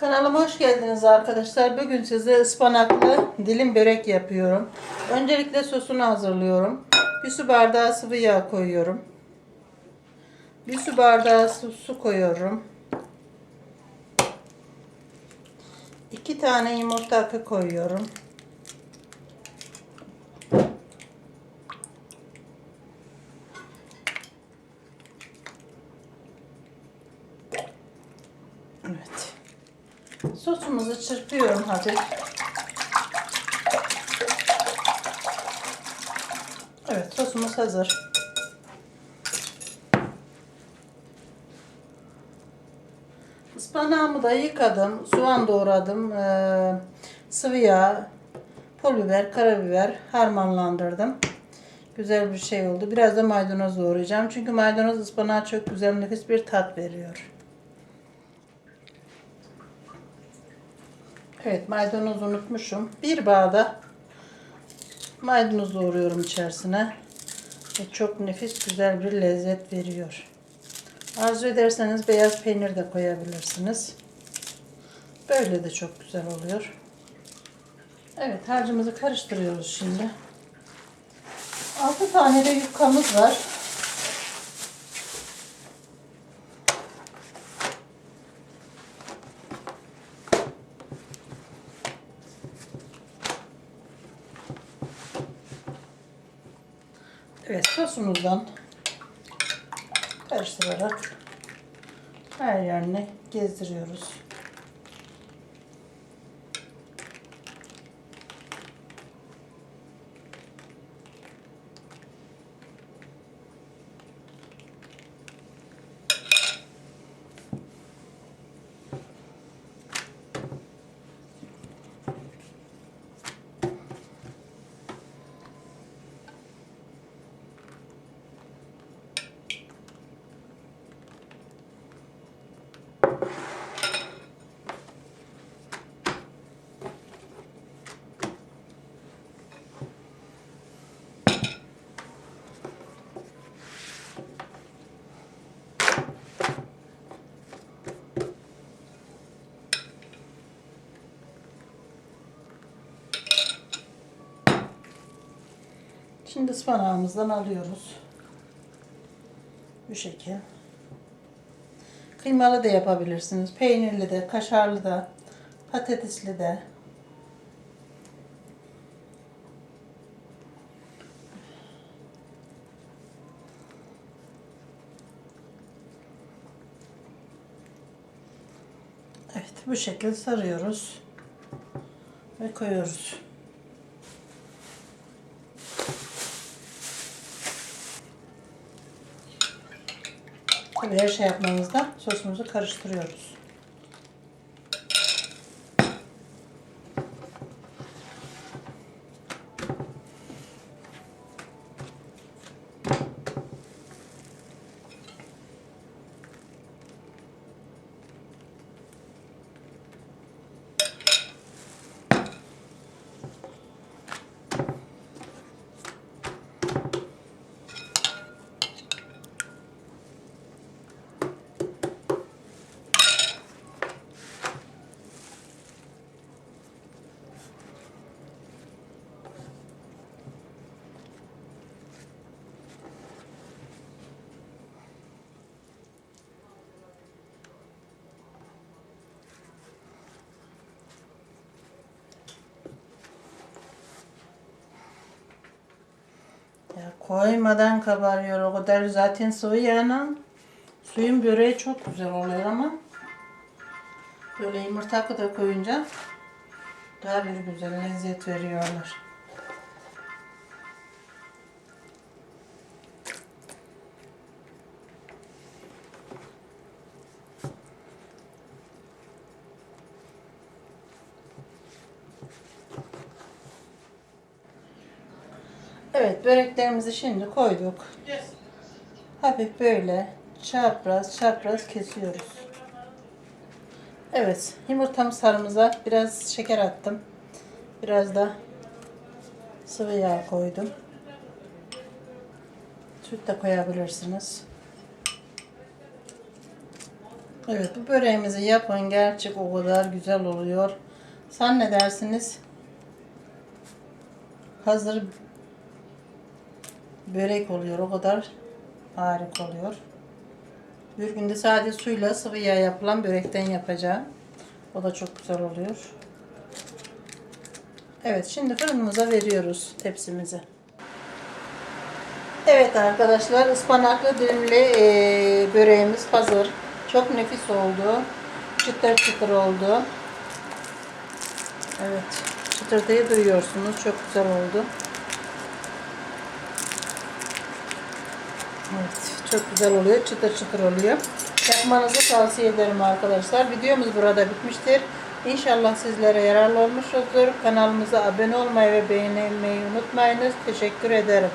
Kanalıma hoş geldiniz arkadaşlar. Bugün size ıspanaklı dilim börek yapıyorum. Öncelikle sosunu hazırlıyorum. Bir su bardağı sıvı yağ koyuyorum. Bir su bardağı su, su koyuyorum. İki tane yumurta akı koyuyorum. Evet. Sosumuzu çırpıyorum hafif. Evet sosumuz hazır. Ispanağımı da yıkadım. Soğan doğradım. Ee, sıvı yağ, pul biber, karabiber harmanlandırdım. Güzel bir şey oldu. Biraz da maydanoz doğrayacağım. Çünkü maydanoz ıspanağa çok güzel nefis bir tat veriyor. Evet maydanoz unutmuşum. Bir bağda maydanoz doğruyorum içerisine. Ve çok nefis güzel bir lezzet veriyor. Arzu ederseniz beyaz peynir de koyabilirsiniz. Böyle de çok güzel oluyor. Evet harcımızı karıştırıyoruz şimdi. 6 tane de yufkamız var. Evet sosumuzdan karıştırarak her yerine gezdiriyoruz. Şimdi ıspanağımızdan alıyoruz. Bu şekil. Kıymalı da yapabilirsiniz. Peynirli de, kaşarlı da, patatesli de. Evet, bu şekilde sarıyoruz ve koyuyoruz. Tabii her şey yapmamızda sosumuzu karıştırıyoruz. Koymadan kabarıyor o kadar zaten sıvı yağla suyun böreği çok güzel oluyor ama böyle yumurta da koyunca daha bir güzel lezzet veriyorlar. Evet böreklerimizi şimdi koyduk. Hafif böyle çapraz çapraz kesiyoruz. Evet yumurtamı sarımıza biraz şeker attım. Biraz da sıvı yağ koydum. Süt de koyabilirsiniz. Evet bu böreğimizi yapın. Gerçek o kadar güzel oluyor. Sen ne dersiniz? Hazır börek oluyor. O kadar harika oluyor. Bir günde sadece suyla sıvı yağ yapılan börekten yapacağım. O da çok güzel oluyor. Evet şimdi fırınımıza veriyoruz tepsimizi. Evet arkadaşlar ıspanaklı dilimli eee, böreğimiz hazır. Çok nefis oldu. Çıtır çıtır oldu. Evet çıtırtıyı duyuyorsunuz. Çok güzel oldu. Evet çok güzel oluyor. Çıtır çıtır oluyor. Yapmanızı tavsiye ederim arkadaşlar. Videomuz burada bitmiştir. İnşallah sizlere yararlı olmuşuzdur. Kanalımıza abone olmayı ve beğenmeyi unutmayınız. Teşekkür ederim.